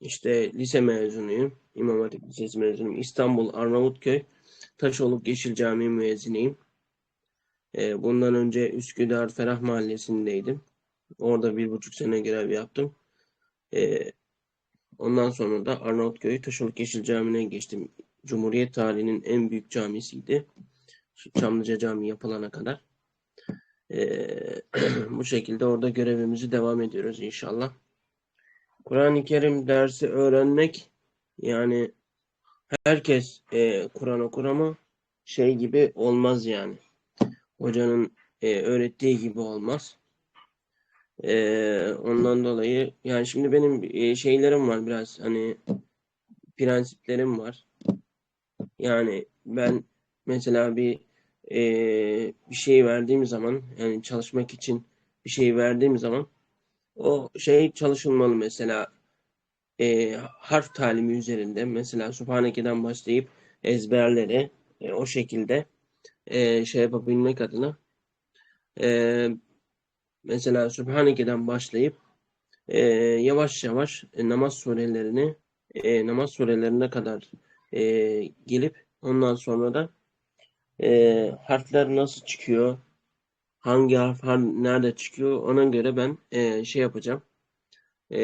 İşte lise mezunuyum. İmam Hatip Lisesi mezunuyum. İstanbul Arnavutköy Taşoluk Yeşil Camii müezziniyim. Ee, bundan önce Üsküdar Ferah Mahallesi'ndeydim. Orada bir buçuk sene görev yaptım. Ee, ondan sonra da Arnavutköy Taşoluk Yeşil Camii'ne geçtim. Cumhuriyet tarihinin en büyük camisiydi. Çamlıca Camii yapılana kadar. Ee, bu şekilde orada görevimizi devam ediyoruz inşallah. Kur'an-ı Kerim dersi öğrenmek yani herkes e, Kur'an okur ama şey gibi olmaz yani. Hocanın e, öğrettiği gibi olmaz. E, ondan dolayı yani şimdi benim e, şeylerim var biraz hani prensiplerim var. Yani ben mesela bir e, bir şey verdiğim zaman yani çalışmak için bir şey verdiğim zaman o şey çalışılmalı mesela e, harf talimi üzerinde mesela Subhaneke'den başlayıp ezberleri e, o şekilde e, şey yapabilmek adına e, mesela Subhaneke'den başlayıp e, yavaş yavaş namaz surelerini e, namaz surelerine kadar e, gelip ondan sonra da e, harfler nasıl çıkıyor hangi harf har- nerede çıkıyor ona göre ben e, şey yapacağım. E,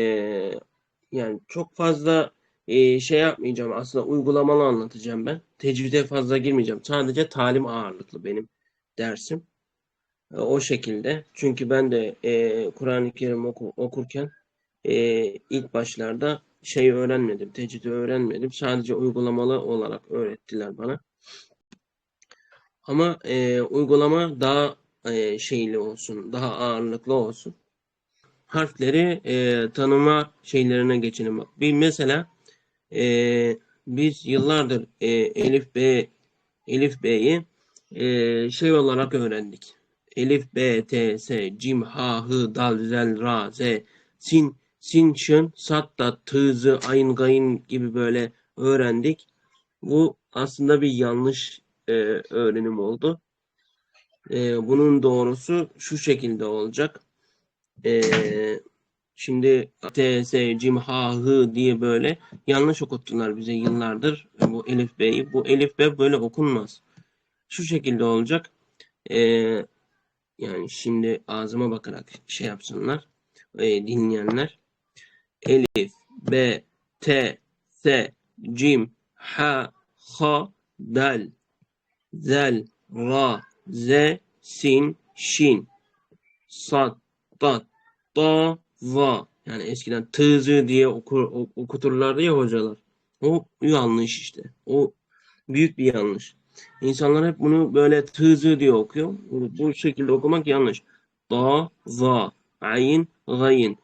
yani çok fazla e, şey yapmayacağım. Aslında uygulamalı anlatacağım ben. Tecvide fazla girmeyeceğim. Sadece talim ağırlıklı benim dersim. E, o şekilde. Çünkü ben de e, Kur'an-ı Kerim oku- okurken e, ilk başlarda şey öğrenmedim. Tecvidi öğrenmedim. Sadece uygulamalı olarak öğrettiler bana. Ama e, uygulama daha e, şeyli olsun, daha ağırlıklı olsun. Harfleri e, tanıma şeylerine geçelim. Bak. Bir mesela e, biz yıllardır e, Elif B Elif B'yi e, şey olarak öğrendik. Elif B T S Cim Ha Hı Dal Zel Ra Z Sin Sin Şın Sat Da Tı Zı Gayın gibi böyle öğrendik. Bu aslında bir yanlış e, öğrenim oldu. E, bunun doğrusu şu şekilde olacak. E, şimdi T, S, Cim, Ha, Hı diye böyle yanlış okuttular bize yıllardır bu Elif B'yi. Bu Elif B böyle okunmaz. Şu şekilde olacak. E, yani şimdi ağzıma bakarak şey yapsınlar. E, dinleyenler. Elif, B, T, S, Cim, Ha, Ha, Dal, Zel, Ra, Z, Sin, Şin, Sad, Dat, Da, Va. Yani eskiden tızı diye okur, ok- okuturlardı ya hocalar. O yanlış işte. O büyük bir yanlış. İnsanlar hep bunu böyle tızı diye okuyor. Bu, bu şekilde okumak yanlış. Da, Va, Ayn, Gayn,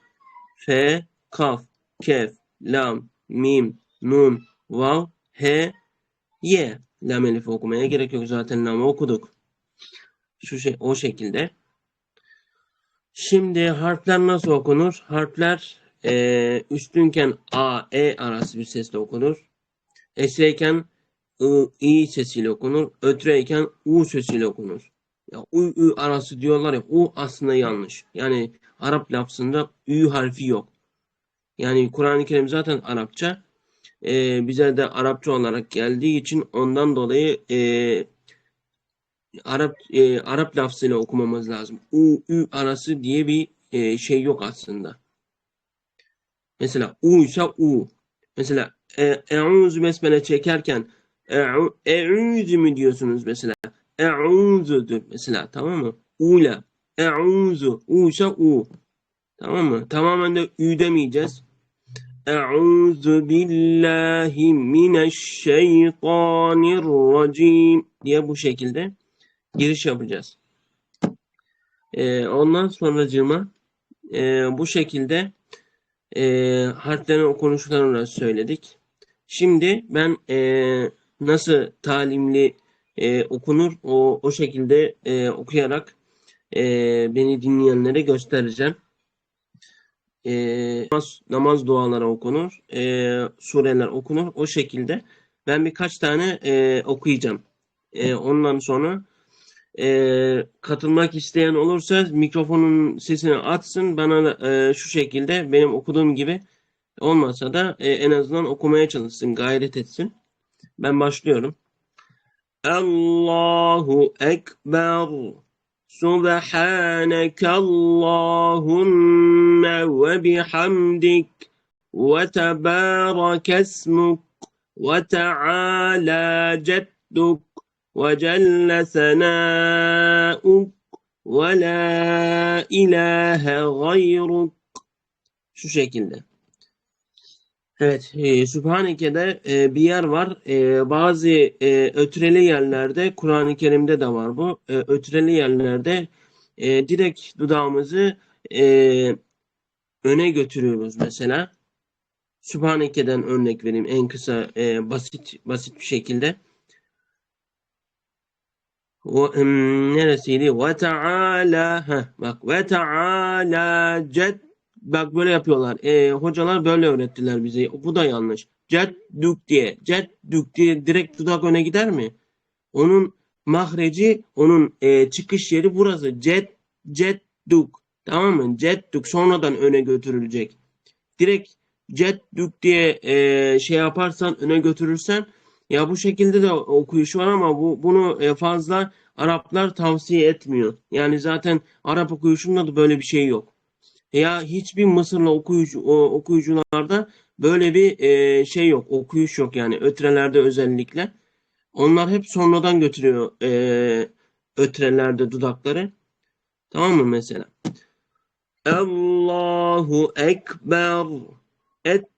F, Kaf, Kef, Lam, Mim, Nun, Vav, He, Ye. Lam elifi okumaya gerek yok. Zaten lamı okuduk. Şu şey, o şekilde. Şimdi harfler nasıl okunur? Harfler eee üstünken A, E arası bir sesle okunur. Esreyken I, İ sesiyle okunur. Ötreyken U sesiyle okunur. Ya U, Ü arası diyorlar ya U aslında yanlış. Yani Arap lafzında Ü harfi yok. Yani Kur'an-ı Kerim zaten Arapça. Eee, bize de Arapça olarak geldiği için ondan dolayı eee, Arap eee, Arap lafzıyla okumamız lazım. U, Ü arası diye bir eee, şey yok aslında. Mesela U ise U. Mesela e, Eûzü besmele çekerken Eû- Eûzü mü diyorsunuz mesela? Eûzü'dür mesela tamam mı? U ile Eûzü. U ise U. Tamam mı? Tamamen de Ü demeyeceğiz. Eûzü billahi mineşşeytanirracim diye bu şekilde giriş yapacağız. Ee, ondan sonracığıma e, bu şekilde e, harflerin okunuşlarını söyledik. Şimdi ben e, nasıl talimli e, okunur o, o şekilde e, okuyarak e, beni dinleyenlere göstereceğim. E, namaz, namaz duaları okunur, e, sureler okunur o şekilde. Ben birkaç tane e, okuyacağım. E, ondan sonra e, katılmak isteyen olursa mikrofonun sesini açsın bana e, şu şekilde benim okuduğum gibi Olmasa da e, en azından okumaya çalışsın, gayret etsin. Ben başlıyorum. Allahu Ekber. Subhaneke Allahümme ve bihamdik ve tebarek esmuk ve teala cedduk senâuk ve la ilahe gayruk. Şu şekilde. Evet, e, Sübhaneke'de e, bir yer var. E, bazı e, ötreli yerlerde, Kur'an-ı Kerim'de de var bu. E, ötreli yerlerde e, direkt dudağımızı e, öne götürüyoruz mesela. Sübhaneke'den örnek vereyim en kısa, e, basit basit bir şekilde. Neresiydi? Ve Teala, bak ve Teala ced Bak böyle yapıyorlar. E, hocalar böyle öğrettiler bize. Bu da yanlış. Ceddük diye. Ceddük diye direkt dudak öne gider mi? Onun mahreci, onun e, çıkış yeri burası. Ced, ceddük. Tamam mı? Ceddük sonradan öne götürülecek. Direkt ceddük diye e, şey yaparsan, öne götürürsen ya bu şekilde de okuyuşu var ama bu bunu e, fazla Araplar tavsiye etmiyor. Yani zaten Arap okuyuşunda da böyle bir şey yok ya hiçbir Mısırlı okuyucu okuyucularda böyle bir e, şey yok, okuyuş yok yani ötrelerde özellikle. Onlar hep sonradan götürüyor e, ötrelerde dudakları. Tamam mı mesela? Allahu Ekber. Ettehiyyatu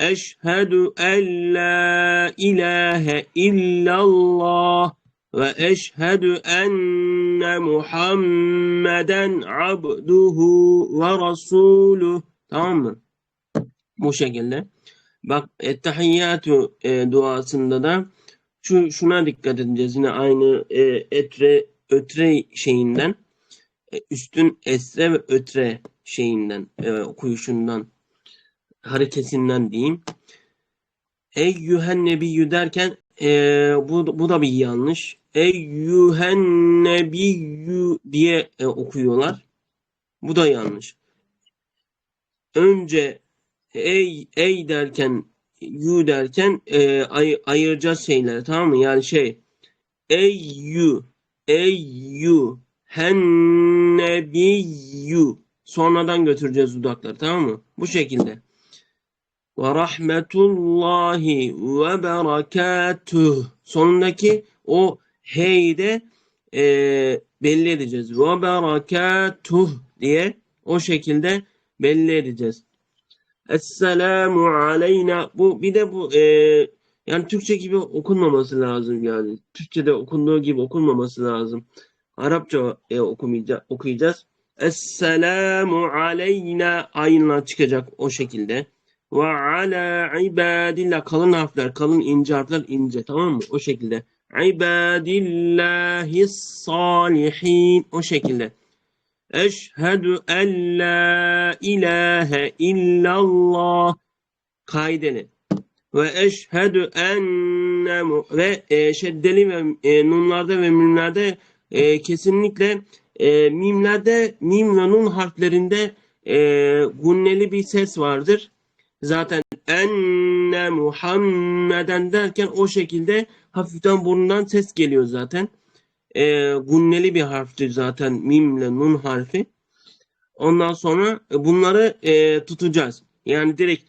Eşhedü en la ilahe illallah ve eşhedü enne Muhammeden abduhu ve rasuluh. Tamam mı? Bu şekilde. Bak ettehiyyatü e, duasında da şu şuna dikkat edeceğiz. Yine aynı e, etre ötre şeyinden e, üstün esre ve ötre şeyinden e, okuyuşundan hareketinden diyeyim. Eyyühen nebiyyü derken e, bu, bu da bir yanlış eyyühen nebiyyü diye e, okuyorlar. Bu da yanlış. Önce ey ey derken yu derken e, ay, ayıracağız şeyleri tamam mı? Yani şey eyyü eyyü hennebiyyü sonradan götüreceğiz dudakları tamam mı? Bu şekilde. Ve rahmetullahi ve berekatuh sonundaki o heyde e, belli edeceğiz. Ve berekatuh diye o şekilde belli edeceğiz. Esselamu aleyna. Bu bir de bu e, yani Türkçe gibi okunmaması lazım yani. Türkçe'de okunduğu gibi okunmaması lazım. Arapça e, okumayacağız, okuyacağız. Esselamu aleyna ayınla çıkacak o şekilde. Ve ala ibadillah kalın harfler, kalın ince harfler ince tamam mı? O şekilde ibadillahi salihin o şekilde. Eşhedü en la ilahe illallah kaydeli. Ve eşhedü enne ve e, şeddeli ve e, nunlarda ve mimlerde e, kesinlikle e, mimlerde mim ve nun harflerinde e, gunneli bir ses vardır. Zaten enne Muhammeden derken o şekilde hafiften burnundan ses geliyor zaten. E, gunneli bir harftir zaten mimle nun harfi. Ondan sonra e, bunları e, tutacağız. Yani direkt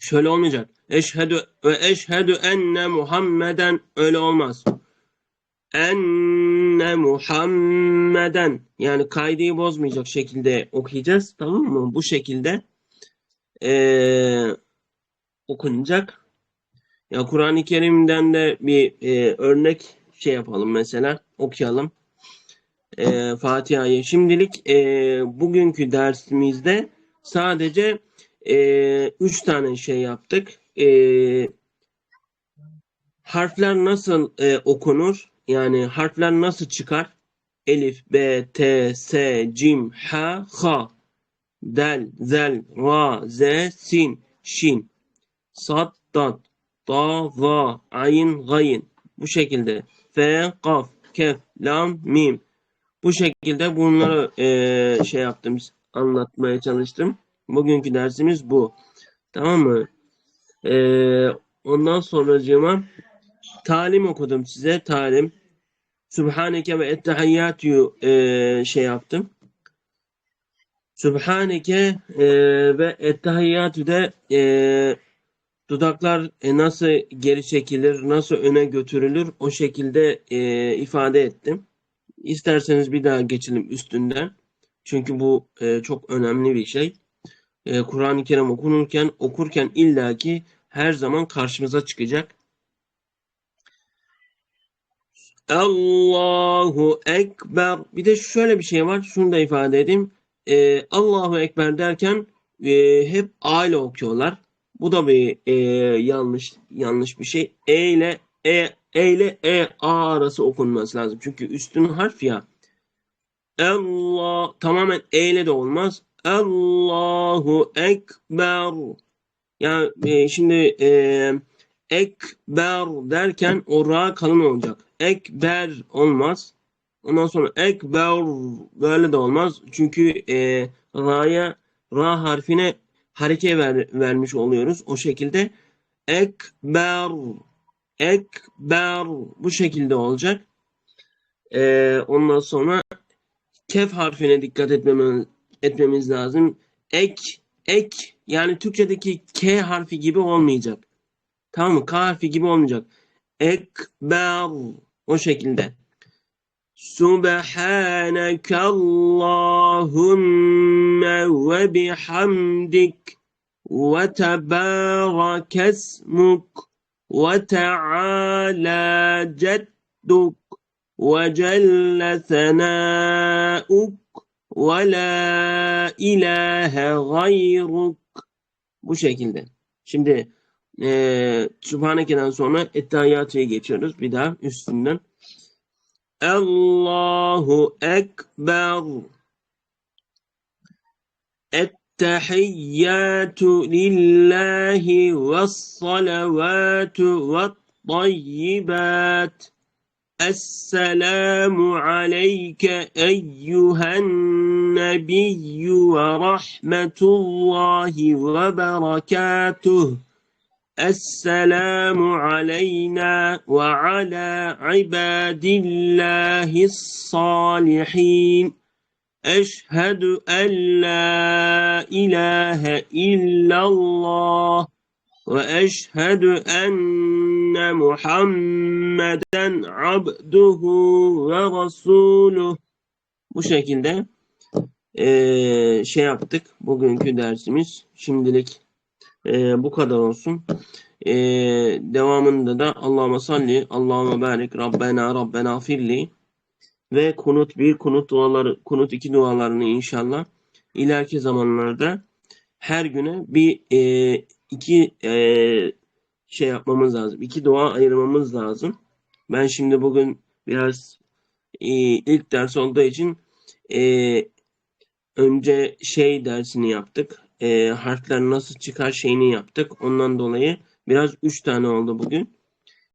şöyle olmayacak. Eşhedü ve eşhedü enne Muhammeden öyle olmaz. Enne Muhammeden yani kaydeyi bozmayacak şekilde okuyacağız. Tamam mı? Bu şekilde e, okunacak. Ya Kur'an-ı Kerim'den de bir e, örnek şey yapalım mesela okuyalım. E, Fatiha'yı. Şimdilik e, bugünkü dersimizde sadece e, üç tane şey yaptık. E, harfler nasıl e, okunur? Yani harfler nasıl çıkar? Elif, B, T, S, Cim, H, H, Del, Zel, Ra, Z, Sin, Şin, Sad, Dat, Ta, Va, Ayn, Gayn. Bu şekilde. F, Kaf, Kef, Lam, Mim. Bu şekilde bunları e, şey yaptım, anlatmaya çalıştım. Bugünkü dersimiz bu. Tamam mı? E, ondan sonracığıma talim okudum size. Talim. Subhaneke ve ettehiyyatü e, şey yaptım. Subhaneke e, ve ettehiyyatü de e, dudaklar e, nasıl geri çekilir, nasıl öne götürülür o şekilde e, ifade ettim. İsterseniz bir daha geçelim üstünden. Çünkü bu e, çok önemli bir şey. E, Kur'an-ı Kerim okunurken, okurken illaki her zaman karşımıza çıkacak. Allahu Ekber. Bir de şöyle bir şey var. Şunu da ifade edeyim. E, Allahu Ekber derken e, hep A ile okuyorlar. Bu da bir e, yanlış yanlış bir şey. E ile E, e ile E A arası okunması lazım. Çünkü üstün harf ya. Allah tamamen E ile de olmaz. Allahu Ekber. Yani e, şimdi e, Ekber derken o ra kalın olacak. Ekber olmaz. Ondan sonra ekber böyle de olmaz. Çünkü e, ra'ya ra harfine hareke ver, vermiş oluyoruz. O şekilde ekber ekber bu şekilde olacak. E, ondan sonra kef harfine dikkat etmemiz, etmemiz lazım. Ek ek yani Türkçedeki K harfi gibi olmayacak. Tamam mı? K harfi gibi olmayacak. Ekber o şekilde. Tebarek esmuk ve teala cedduk ve celle senâuk ve la ilahe gayruk. Bu şekilde. Şimdi e, Subhaneke'den sonra Ettehiyyatü'ye geçiyoruz. Bir daha üstünden. Allahu Ekber. Ettehiyyatü lillahi ve salavatü ve tayyibat. Esselamu aleyke eyyühen nebiyyü Esselamu aleyna ve ala ibadillahi salihin. Eşhedü en la ilahe illallah ve eşhedü enne Muhammeden abduhu ve rasuluh. Bu şekilde ee, şey yaptık bugünkü dersimiz. Şimdilik ee, bu kadar olsun. Ee, devamında da Allahümme salli, Allahümme barik, Rabbena, Rabbena firli ve kunut bir, kunut duaları, kunut iki dualarını inşallah ileriki zamanlarda her güne bir e, iki e, şey yapmamız lazım. İki dua ayırmamız lazım. Ben şimdi bugün biraz e, ilk ders olduğu için e, önce şey dersini yaptık e, harfler nasıl çıkar şeyini yaptık. Ondan dolayı biraz 3 tane oldu bugün.